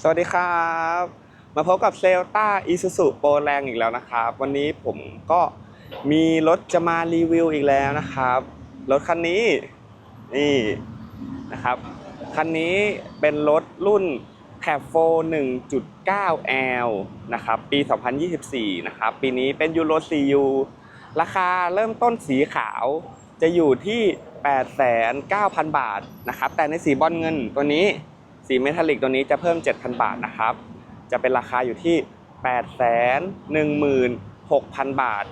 สวัสดีครับ มาพบกับเซลต้าอีซูซูโปรแรงอีกแล้วนะครับ วันนี้ผมก็มีรถจะมารีวิวอีกแล้วนะครับ รถคันนี้นี่นะครับ คันนี้เป็นรถรุ่น c a b 4 1.9L นะครับ ปี 2024 นะครับ ปีนี้เป็นยูโร 4U ราคาเริ่มต้นสีขาวจะอยู่ที่ 8,900บาทนะครับ แต่ในสีบอลเงินตัวนี้ สีเมทัลลิกตัวนี้จะเพิ่ม 7,000 บาทนะครับ จะเป็นราคาอยู่ที่ 816,000 บาท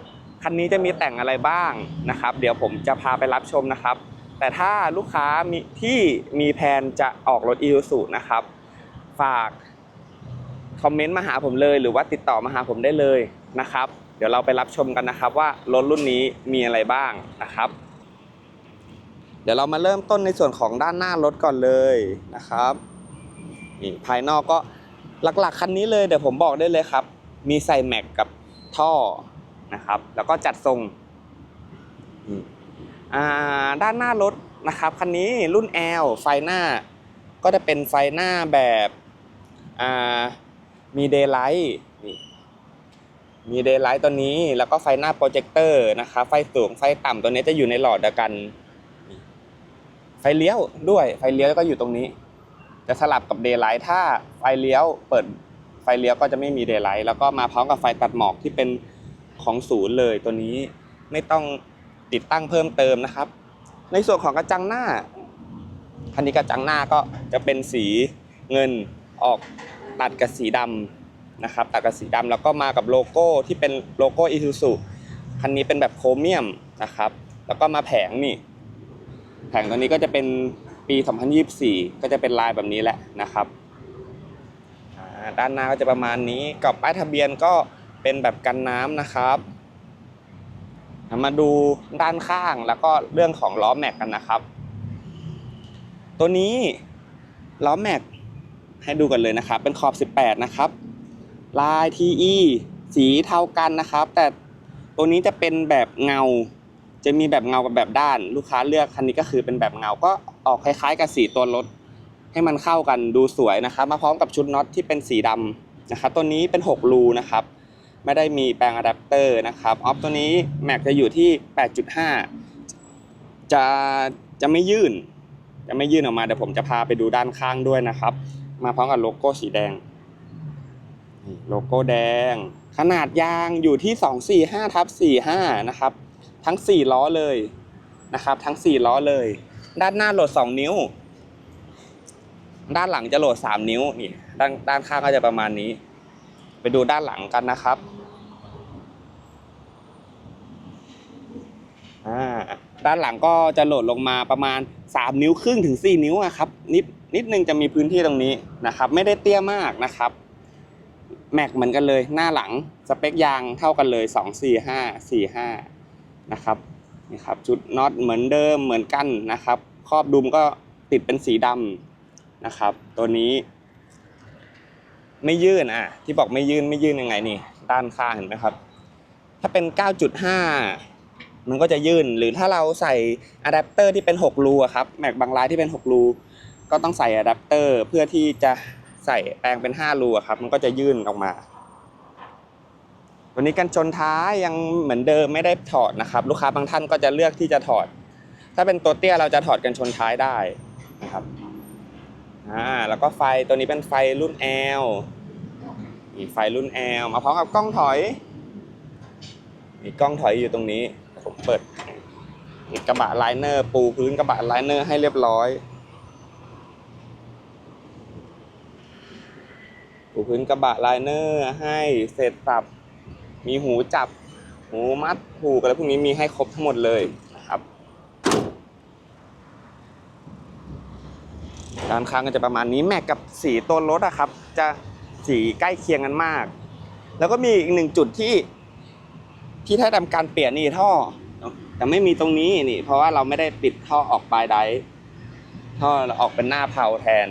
คันนี้จะมีแต่งอะไรบ้างนะครับ เดี๋ยวผมจะพาไปรับชมนะครับ แต่ถ้าลูกค้ามีที่มีแผนจะออกรถอี u ูนะครับ ฝากคอมเมนต์มาหาผมเลยหรือว่าติดต่อมาหาผมได้เลยนะครับ เดี๋ยวเราไปรับชมกันนะครับ ว่ารถรุ่นนี้มีอะไรบ้างนะครับ เดี๋ยวเรามาเริ่มต้นในส่วนของด้านหน้ารถก่อนเลยนะครับ นี่ภายนอกก็หลักๆคันนี้เลยเดี๋ยวผมบอกได้เลยครับ มีใส่แม็กกับท่อนะครับ แล้วก็จัดทรงด้านหน้ารถนะครับคันนี้รุ่น L ไฟหน้า ก็จะเป็นไฟหน้าแบบมีเดย์ไลท์นี่มีเดย์ไลท์ตัวนี้แล้วก็ไฟหน้าโปรเจคเตอร์นะครับไฟสูงไฟต่ำตัวนี้จะอยู่ในหลอดเดียวกัน ไฟเลี้ยวด้วยไฟเลี้ยวก็อยู่ตรงนี้ จะสลับกับเดย์ไลท์ถ้าไฟเลี้ยวเปิดไฟเลี้ยวก็จะไม่มีเดย์ไลท์แล้วก็มาพร้อมกับไฟตัดหมอกที่เป็นของศูนย์เลยตัวนี้ไม่ต้องติดตั้งเพิ่มเติมนะครับ ในส่วนของกระจังหน้าคันนี้กระจังหน้าก็จะเป็นสีเงินออกตัดกับสีดำนะครับตัดกับสีดำแล้วก็มากับโลโก้ที่เป็นโลโก้อีซูซูคันนี้เป็นแบบโครเมียมนะครับ แล้วก็มาแผงนี่ แผงตัวนี้ก็จะเป็น ปี 2024 ก็จะเป็นลายแบบนี้แหละนะครับด้านหน้าก็จะประมาณนี้กับป้ายทะเบียนก็เป็นแบบกันน้ำนะครับ มาดูด้านข้างแล้วก็เรื่องของล้อแม็กกันนะครับ ตัวนี้ล้อแม็กให้ดูกันเลยนะครับ เป็นขอบ 18 นะครับ ลาย TE สีเท่ากันนะครับ แต่ตัวนี้จะเป็นแบบเงา จะมีแบบเงากับแบบด้าน ลูกค้าเลือกคันนี้ก็คือเป็นแบบเงาก็ ออกคล้ายๆ กับสีตัวรถ ให้มันเข้ากันดูสวยนะครับ มาพร้อมกับชุดน็อตที่เป็นสีดำนะครับตัวนี้เป็น 6 รูนะครับ ไม่ได้มีแปลงอะแดปเตอร์นะครับออฟตัวนี้แม็กจะอยู่ที่ 8.5 จะจะไม่ยื่น จะไม่ยื่นออกมาเดี๋ยวผมจะพาไปดูด้านข้างด้วยนะครับ มาพร้อมกับโลโก้สีแดงโลโก้แดง ขนาดยางอยู่ที่ 245ทับ45 นะครับ ทั้ง 4 ล้อเลยนะครับ ทั้ง 4 ล้อเลย ด้านหน้าโหลด 2 นิ้ว ด้านหลังจะโหลด 3 นิ้วนี่ด้านด้านข้างก็จะประมาณนี้ ไปดูด้านหลังกันนะครับอ่าด้านหลังก็จะโหลดลงมาประมาณ 3 นิ้วครึ่งถึง 4 นิ้วอะครับนิดนิดนึงจะมีพื้นที่ตรงนี้นะครับ ไม่ได้เตี้ยมากนะครับแม็กเหมือนกันเลยหน้าหลังสเปคยางเท่ากันเลย 2 4 5 4 5นะครับ นี่ครับชุดน็อตเหมือนเดิมเหมือนกันนะครับ ครอบดุมก็ติดเป็นสีดำนะครับ ตัวนี้ไม่ยื่นอะ ที่บอกไม่ยื่นไม่ยื่นยังไงนี่ ด้านข้างเห็นไหมครับ ถ้าเป็น 9.5 มันก็จะยื่น หรือถ้าเราใส่อะแดปเตอร์ที่เป็น 6 รูอะครับแม็กบางรายที่เป็น 6 รู ก็ต้องใส่อะแดปเตอร์เพื่อที่จะใส่แปลงเป็น 5 รูอะครับ มันก็จะยื่นออกมา วันนี้กันชนท้ายยังเหมือนเดิมไม่ได้ถอดนะครับ ลูกค้าบางท่านก็จะเลือกที่จะถอด ถ้าเป็นตัวเตี้ยเราจะถอดกันชนท้ายได้นะครับอ่าแล้วก็ไฟตัวนี้เป็นไฟรุ่น L มีไฟรุ่น L มาพร้อมกับกล้องถอยมีกล้องถอยอยู่ตรงนี้ผมเปิดกระบะไลเนอร์ปูพื้นกระบะไลเนอร์ให้เรียบร้อย ปูพื้นกระบะไลเนอร์ให้เสร็จสับ มีหูจับ หูมัดผูกอะไรพวกนี้มีให้ครบทั้งหมดเลยนะครับ ด้านข้างก็จะประมาณนี้แม็กกับสีตัวรถอะครับ จะสีใกล้เคียงกันมาก แล้วก็มีอีกหนึ่งจุดที่ที่ถ้าทำการเปลี่ยนนี่ท่อ แต่ไม่มีตรงนี้นี่ เพราะว่าเราไม่ได้ปิดท่อออกปลายไดท่อเราออกเป็นหน้าเพาแทน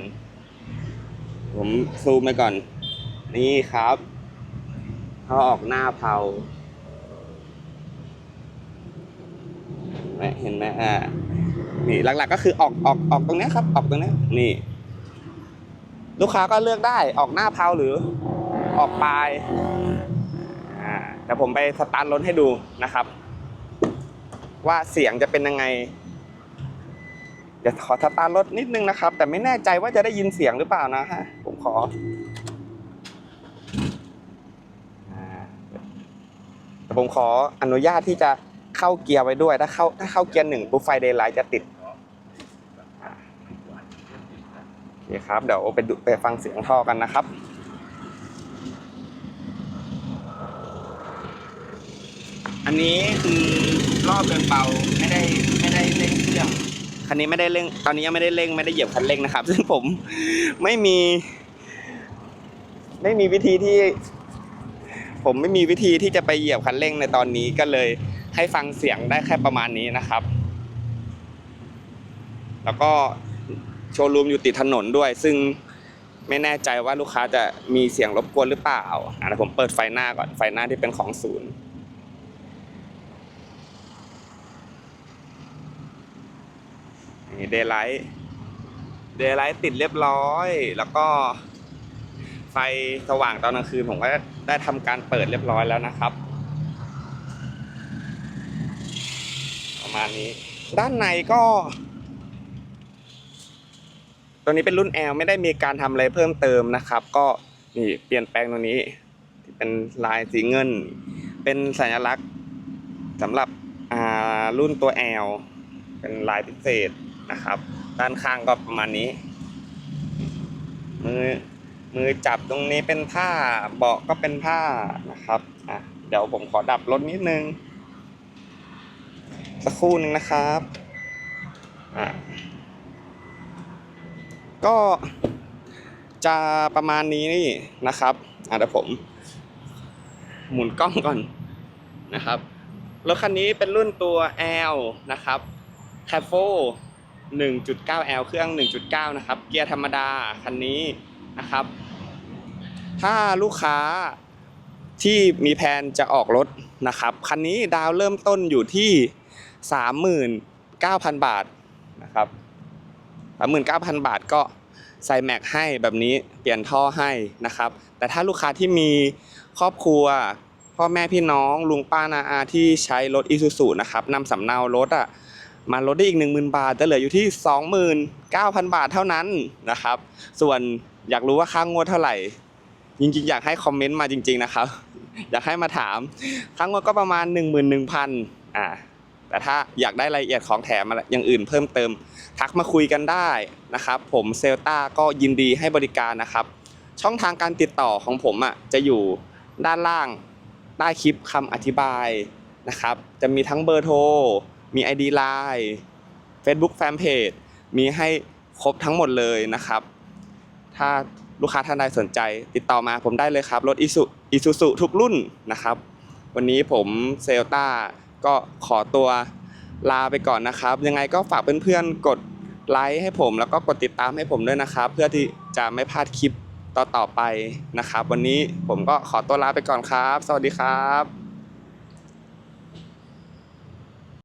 ผมซูมไปก่อน นี่ครับ ท่อออกหน้าเพาเห็นไหมอ่า นี่หลักๆ ก็คือออกออกออกตรงนี้ครับ ออกตรงนี้นี่ ลูกค้าก็เลือกได้ออกหน้าเพลาหรือออกปลายอ่าเดี๋ยวผมไปสตาร์ทรถให้ดูนะครับ ว่าเสียงจะเป็นยังไงเดี๋ยวขอสตาร์ทรถนิดนึงนะครับ แต่ไม่แน่ใจว่าจะได้ยินเสียงหรือเปล่านะฮะผมขออ่าแต่ ผมขออนุญาตที่จะเข้าเกียร์ไว้ด้วย ถ้าเข้าถ้าเข้าเกียร์หนึ่งปุ๊บไฟเดย์ไลท์จะติดโอเคครับเดี๋ยวไปดูไปฟังเสียงท่อกันนะครับอันนี้คือรอบเดินเบาไม่ได้ไม่ได้เร่งเครื่องคันนี้ไม่ได้เร่งตอนนี้ยังไม่ได้เร่งไม่ได้เหยียบคันเร่งนะครับ ซึ่งผมไม่มี ไม่มีวิธีที่ ผมไม่มีวิธีที่จะไปเหยียบคันเร่งในตอนนี้ก็เลยให้ฟังเสียงได้แค่ประมาณนี้นะครับ แล้วก็โชว์รูมอยู่ติดถนนด้วย ซึ่งไม่แน่ใจว่าลูกค้าจะมีเสียงรบกวนหรือเปล่าอะผมเปิดไฟหน้าก่อนไฟหน้าที่เป็นของศูนย์นี่เดย์ไลท์เดย์ไลท์ติดเรียบร้อย แล้วก็ ไฟสว่างตอนกลางคืนผมก็ได้ทำการเปิดเรียบร้อยแล้วนะครับ ประมาณนี้ ด้านในก็ ตัวนี้เป็นรุ่น L ไม่ได้มีการทำอะไรเพิ่มเติมนะครับ ก็นี่เปลี่ยนแปลงตรงนี้ที่เป็นลายสีเงิน เป็นสัญลักษณ์สำหรับรุ่นตัว L เป็นลายพิเศษนะครับ ด้านข้างก็ประมาณนี้มือ มือจับตรงนี้เป็นผ้าเบาะก็เป็นผ้านะครับอะเดี๋ยวผมขอดับรถนิดนึง สักครู่หนึ่งนะครับอะก็จะประมาณนี้นี่นะครับอะเดี๋ยวผม หมุนกล้องก่อนนะครับรถคันนี้เป็นรุ่นตัว L นะครับ c a f o 1.9L เครื่อง 1.9 นะครับ เกียร์ธรรมดา คันนี้ นะครับ ถ้าลูกค้าที่มีแผนจะออกรถนะครับ คันนี้ดาวเริ่มต้นอยู่ที่ 39,000 บาทนะครับสามหมื่นเก้าพันบาทก็ใส่แม็กให้แบบนี้เปลี่ยนท่อให้นะครับ แต่ถ้าลูกค้าที่มีครอบครัว พ่อแม่พี่น้องลุงป้านาอาที่ใช้รถอีซูซูนะครับนำสำเนารถอะมาลดได้อีก 10,000 บาทจะเหลืออยู่ที่ 29,000 บาทเท่านั้นนะครับ ส่วน อยากรู้ว่าค่างวดเท่าไหร่ จริงๆ อยากให้คอมเมนต์มาจริง ๆนะครับ อยากให้มาถามค่างวดก็ประมาณ 11,000อ่าแต่ถ้าอยากได้รายละเอียดของแถมอะไรอย่างอื่นเพิ่มเติม ทักมาคุยกันได้นะครับ ผมเซลตาก็ยินดีให้บริการนะครับ ช่องทางการติดต่อของผมอะจะอยู่ด้านล่างใต้คลิปคำอธิบายนะครับ จะมีทั้งเบอร์โทร มี ID Line Facebook Fanpage มีให้ครบทั้งหมดเลยนะครับ ถ้าลูกค้าท่านใดสนใจ ติดต่อมาผมได้เลยครับ รถอิสุอิซูซุทุกรุ่นนะครับ วันนี้ผมเซลต้าก็ขอตัวลาไปก่อนนะครับ ยังไงก็ฝากเพื่อนๆกดไลค์ให้ผมแล้วก็กดติดตามให้ผมด้วยนะครับ เพื่อที่จะไม่พลาดคลิปต่อๆไปนะครับ วันนี้ผมก็ขอตัวลาไปก่อนครับ สวัสดีครับ